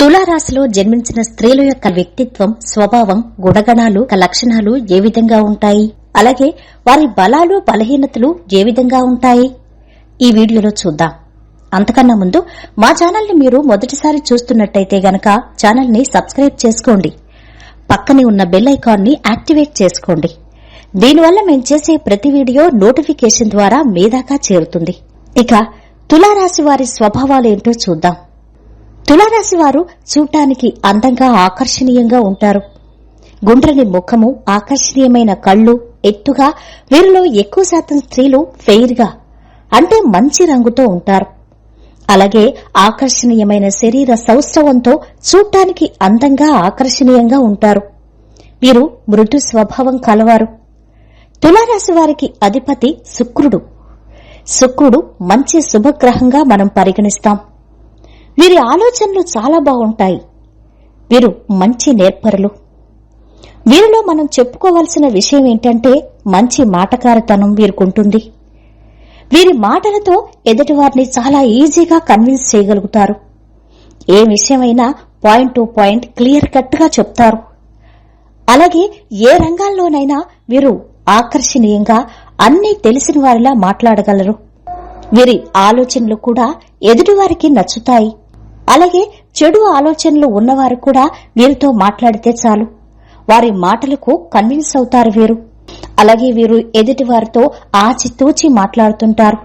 తులారాశిలో జన్మించిన స్త్రీల యొక్క వ్యక్తిత్వం స్వభావం గుణగణాలు లక్షణాలు ఏ విధంగా ఉంటాయి? అలాగే వారి బలాలు బలహీనతలు ఏ విధంగా ఉంటాయి? ఈ వీడియోలో చూద్దాం. అంతకన్నా ముందు మా ఛానల్ని మీరు మొదటిసారి చూస్తున్నట్టయితే గనక ఛానల్ని సబ్స్క్రైబ్ చేసుకోండి. పక్కనే ఉన్న బెల్ ఐకాన్ని యాక్టివేట్ చేసుకోండి. దీనివల్ల మేము చేసే ప్రతి వీడియో నోటిఫికేషన్ ద్వారా మీ దాకా చేరుతుంది. ఇక తులారాశి వారి స్వభావాలేంటో చూద్దాం. తులారాశి వారు చూడటానికి అందంగా ఆకర్షణీయంగా ఉంటారు. గుండ్రని ముఖము ఆకర్షణీయమైన కళ్ళు ఎత్తుగా వీరిలో ఎక్కువ శాతం స్త్రీలు ఫెయిర్గా అంటే మంచి రంగుతో ఉంటారు. అలాగే ఆకర్షణీయమైన శరీర సౌష్ఠవంతో చూడటానికి అందంగా ఆకర్షణీయంగా ఉంటారు. వీరు మృదు స్వభావం కలవారు. తులారాశి వారికి అధిపతి శుక్రుడు. శుక్రుడు మంచి శుభగ్రహంగా మనం పరిగణిస్తాం. వీరి ఆలోచనలు చాలా బాగుంటాయి. వీరు మంచి నేర్పరులు. వీరిలో మనం చెప్పుకోవాల్సిన విషయం ఏంటంటే మంచి మాటకారతనం వీరికుంటుంది. వీరి మాటలతో ఎదుటివారిని చాలా ఈజీగా కన్విన్స్ చేయగలుగుతారు. ఏ విషయమైనా పాయింట్ టు పాయింట్ క్లియర్ కట్గా చెప్తారు. అలాగే ఏ రంగాల్లోనైనా వీరు ఆకర్షణీయంగా అన్నీ తెలిసిన వారిలా మాట్లాడగలరు. వీరి ఆలోచనలు కూడా ఎదుటివారికి నచ్చుతాయి. అలాగే చెడు ఆలోచనలు ఉన్నవారు కూడా వీరితో మాట్లాడితే చాలు. వారి మాటలకు కన్విన్స్ అవుతారు వీరు. అలాగే వీరు ఎదుటివారితో ఆచితూచి మాట్లాడుతుంటారు.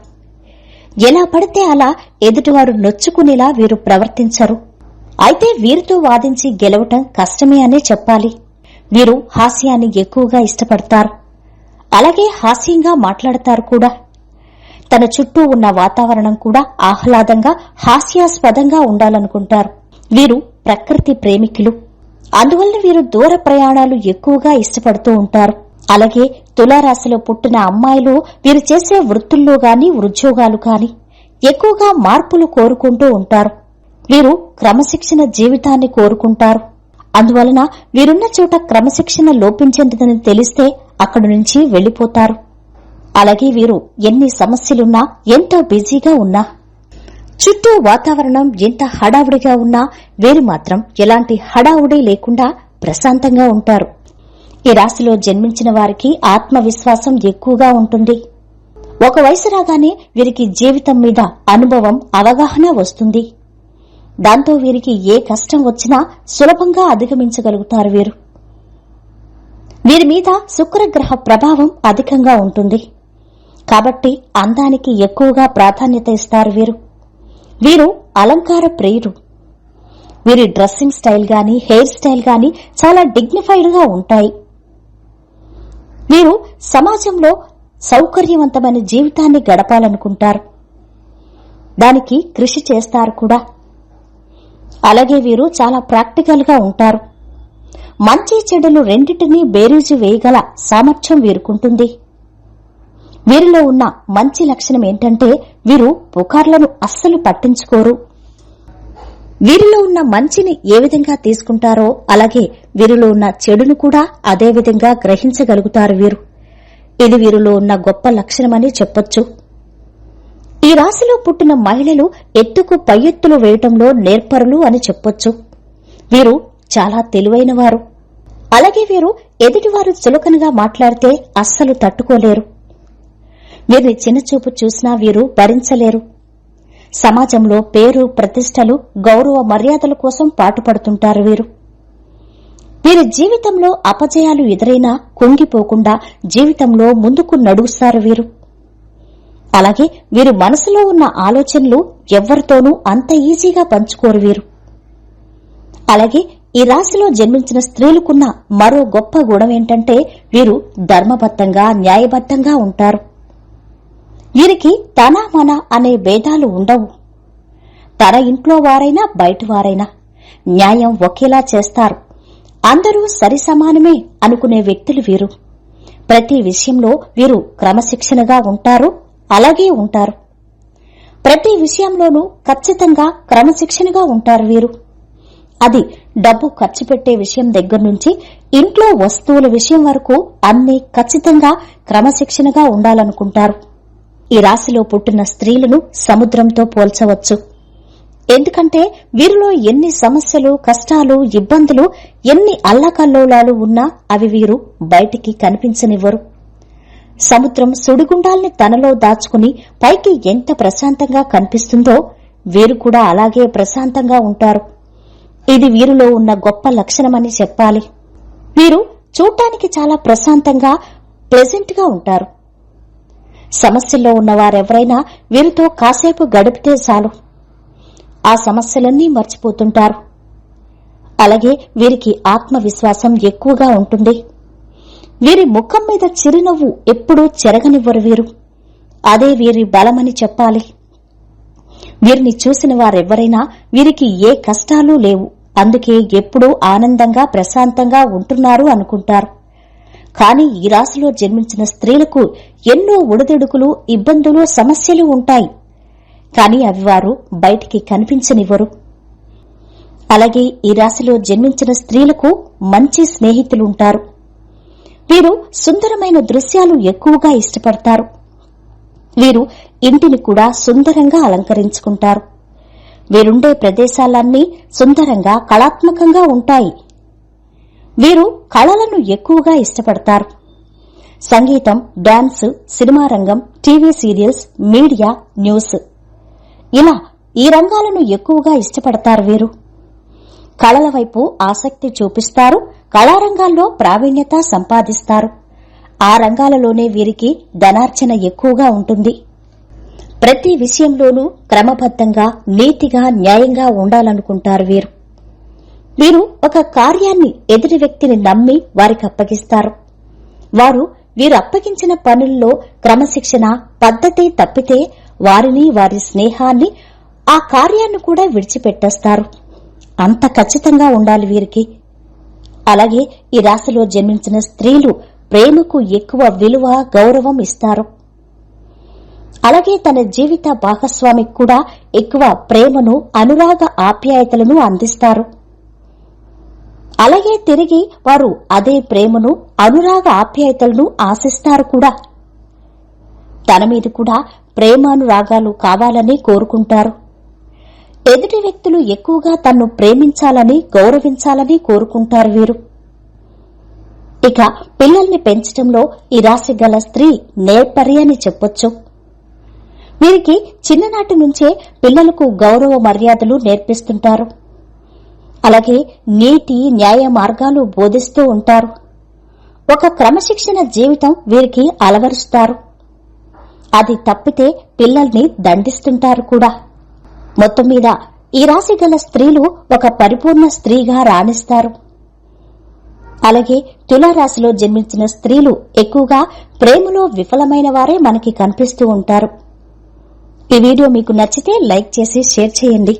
ఎలా పడితే అలా ఎదుటివారు నొచ్చుకునేలా వీరు ప్రవర్తించరు. అయితే వీరితో వాదించి గెలవటం కష్టమే అనే చెప్పాలి. వీరు హాస్యాన్ని ఎక్కువగా ఇష్టపడతారు. అలాగే హాస్యంగా మాట్లాడతారు కూడా. తన చుట్టూ ఉన్న వాతావరణం కూడా ఆహ్లాదంగా హాస్యాస్పదంగా ఉండాలనుకుంటారు. వీరు ప్రకృతి ప్రేమికులు. అందువల్ల వీరు దూర ప్రయాణాలు ఎక్కువగా ఇష్టపడుతూ ఉంటారు. అలాగే తులారాశిలో పుట్టిన అమ్మాయిలు వీరు చేసే వృత్తుల్లో గాని ఉద్యోగాలు గాని ఎక్కువగా మార్పులు కోరుకుంటూ ఉంటారు. వీరు క్రమశిక్షణ జీవితాన్ని కోరుకుంటారు. అందువలన వీరున్న చోట క్రమశిక్షణ లోపించేందుదని తెలిస్తే అక్కడి నుంచి వెళ్ళిపోతారు అలాగే వీరు ఎన్ని సమస్యలున్నా ఎంతో బిజీగా ఉన్నా చుట్టూ వాతావరణం ఎంత హడావుడిగా ఉన్నా వీరు మాత్రం ఎలాంటి హడావుడి లేకుండా ప్రశాంతంగా ఉంటారు. ఈ రాశిలో జన్మించిన వారికి ఆత్మవిశ్వాసం ఎక్కువగా ఉంటుంది. ఒక వయసు రాగానే వీరికి జీవితం మీద అనుభవం అవగాహన వస్తుంది. దాంతో వీరికి ఏ కష్టం వచ్చినా సులభంగా అధిగమించగలుగుతారు వీరు. వీరి మీద శుక్రగ్రహ ప్రభావం అధికంగా ఉంటుంది. కాబట్టి అందానికి ఎక్కువగా ప్రాధాన్యత ఇస్తారు వీరు. వీరు అలంకార ప్రియులు. వీరి డ్రెస్సింగ్ స్టైల్ గాని హెయిర్ స్టైల్ గాని చాలా డిగ్నిఫైడ్గా ఉంటాయి. వీరు సమాజంలో సౌకర్యవంతమైన జీవితాన్ని గడపాలనుకుంటారు. దానికి కృషి చేస్తారు కూడా. అలాగే వీరు చాలా ప్రాక్టికల్గా ఉంటారు. మంచి చెడులు రెండింటినీ బేరీజు వేయగల సామర్థ్యం వీరుకుంటుంది. వీరిలో ఉన్న మంచి లక్షణం ఏంటంటే వీరు పుకార్లను అస్సలు పట్టించుకోరు. వీరిలో ఉన్న మంచిని ఏ విధంగా తీసుకుంటారో అలాగే వీరిలో ఉన్న చెడును కూడా అదే విధంగా గ్రహించగలుగుతారు వీరు. ఇది వీరిలో ఉన్న గొప్ప లక్షణమని చెప్పొచ్చు. ఈ రాశిలో పుట్టిన మహిళలు ఎత్తుకు పై ఎత్తులు వేయటంలో నేర్పరులు అని చెప్పొచ్చు. వీరు చాలా తెలివైన వారు. అలాగే వీరు ఎదుటివారు చులకనగా మాట్లాడితే అస్సలు తట్టుకోలేరు. ఎన్ని చిన్నచూపు చూసినా వీరు భరించలేరు. సమాజంలో పేరు ప్రతిష్టలు గౌరవ మర్యాదల కోసం పాటుపడుతుంటారు వీరు. వీరి జీవితంలో అపజయాలు ఎదురైనా కుంగిపోకుండా జీవితంలో ముందుకు నడుస్తారు వీరు. అలాగే వీరి మనసులో ఉన్న ఆలోచనలు ఎవ్వరితోనూ అంత ఈజీగా పంచుకోరు వీరు. అలాగే ఈ రాశిలో జన్మించిన స్త్రీలకున్న మరో గొప్ప గుణం ఏంటంటే వీరు ధర్మబద్ధంగా న్యాయబద్ధంగా ఉంటారు. వీరికి తన మన అనే భేదాలు ఉండవు. తన ఇంట్లో వారైనా బయట వారైనా న్యాయం ఒకేలా చేస్తారు. అందరూ సరిసమానమే అనుకునే వ్యక్తులు వీరు. ప్రతి విషయంలో వీరు క్రమశిక్షణగా ఉంటారు అలాగే ఉంటారు. ప్రతి విషయంలోనూ ఖచ్చితంగా క్రమశిక్షణగా ఉంటారు వీరు. అది డబ్బు ఖర్చు పెట్టే విషయం దగ్గర నుంచి ఇంట్లో వస్తువుల విషయం వరకు అన్ని ఖచ్చితంగా క్రమశిక్షణగా ఉండాలనుకుంటారు. ఈ రాశిలో పుట్టిన స్త్రీలను సముద్రంతో పోల్చవచ్చు. ఎందుకంటే వీరిలో ఎన్ని సమస్యలు కష్టాలు ఇబ్బందులు ఎన్ని అల్లకల్లోలాలు ఉన్నా అవి వీరు బయటికి కనిపించనివ్వరు. సముద్రం సుడిగుండాల్ని తనలో దాచుకుని పైకి ఎంత ప్రశాంతంగా కనిపిస్తుందో వీరు కూడా అలాగే ప్రశాంతంగా ఉంటారు. ఇది వీరిలో ఉన్న గొప్ప లక్షణమని చెప్పాలి. వీరు చూడటానికి చాలా ప్రశాంతంగా ప్రెజెంట్గా ఉంటారు. సమస్యల్లో ఉన్నవారెవరైనా వీరితో కాసేపు గడిపితే చాలు. ఆ సమస్యలన్నీ మర్చిపోతుంటారు. అలాగే వీరికి ఆత్మవిశ్వాసం ఎక్కువగా ఉంటుంది. వీరి ముఖం మీద చిరునవ్వు ఎప్పుడూ చెరగనివ్వరు వీరు. అదే వీరి బలమని చెప్పాలి. వీరిని చూసిన వారెవ్వరైనా వీరికి ఏ కష్టాలు లేవు. అందుకే ఎప్పుడూ ఆనందంగా ప్రశాంతంగా ఉంటున్నారు అనుకుంటారు. కాని ఈ రాశిలో జన్మించిన స్త్రీలకు ఎన్నో ఒడిదుడుకులు ఇబ్బందులు సమస్యలు ఉంటాయి. కాని అవి వారు బయటికి కనిపించనివ్వరు. అలాగే ఈ రాశిలో జన్మించిన స్త్రీలకు మంచి స్నేహితులుంటారు. వీరు సుందరమైన దృశ్యాలు ఎక్కువగా ఇష్టపడతారు. వీరు ఇంటిని కూడా సుందరంగా అలంకరించుకుంటారు. వీరుండే ప్రదేశాలన్నీ సుందరంగా కళాత్మకంగా ఉంటాయి. వీరు కళలను ఎక్కువగా ఇష్టపడతారు. సంగీతం డాన్స్ సినిమా రంగం టీవీ సీరియల్స్ మీడియా న్యూస్. ఇలా ఈ రంగాలను ఎక్కువగా ఇష్టపడతారు వీరు. కళల వైపు ఆసక్తి చూపిస్తారు కళారంగాల్లో ప్రావీణ్యత సంపాదిస్తారు. ఆ రంగాలలోనే వీరికి ధనార్జన ఎక్కువగా ఉంటుంది. ప్రతి విషయంలోనూ క్రమబద్దంగా నీతిగా న్యాయంగా ఉండాలనుకుంటారు వీరు. వీరు ఒక కార్యాన్ని ఎదుటి వ్యక్తిని నమ్మి వారికి అప్పగిస్తారు. వారు వీరు అప్పగించిన పనుల్లో క్రమశిక్షణ పద్ధతి తప్పితే వారిని వారి స్నేహాన్ని ఆ కార్యాన్ని కూడా విడిచిపెట్టేస్తారు. అంత ఖచ్చితంగా ఉండాలి వీరికి. అలాగే ఈ రాశిలో జన్మించిన స్త్రీలు ప్రేమకు ఎక్కువ విలువ గౌరవం ఇస్తారు. అలాగే తన జీవిత భాగస్వామికి కూడా ఎక్కువ ప్రేమను అనురాగ ఆప్యాయతలను అందిస్తారు. అలాగే తిరిగి వారు అదే ప్రేమను అనురాగ ఆప్యాయతలను ఆశిస్తారు కూడా. తన మీద కూడా ప్రేమానురాగాలు కావాలని కోరుకుంటారు. ఎదుటి వ్యక్తులు ఎక్కువగా తన్ను ప్రేమించాలని గౌరవించాలని కోరుకుంటారు వీరు. ఇక పిల్లల్ని పెంచడంలో ఈ రాశి గల స్త్రీ నేర్పరి అని చెప్పొచ్చు. వీరికి చిన్ననాటి నుంచే పిల్లలకు గౌరవ మర్యాదలు నేర్పిస్తుంటారు. అలాగే నీతి న్యాయ మార్గాలు బోధిస్తూ ఉంటారు. ఒక క్రమశిక్షణ జీవితం వీరికి అలవరుస్తారు. అది తప్పితే పిల్లల్ని దండిస్తుంటారు కూడా. మొత్తం మీద ఈ రాశి గల స్త్రీలు ఒక పరిపూర్ణ స్త్రీగా రాణిస్తారు. అలాగే తులారాశిలో జన్మించిన స్త్రీలు ఎక్కువగా ప్రేమలో విఫలమైన వారే మనకి కనిపిస్తూ ఉంటారు. ఈ వీడియో మీకు నచ్చితే లైక్ చేసి షేర్ చేయండి.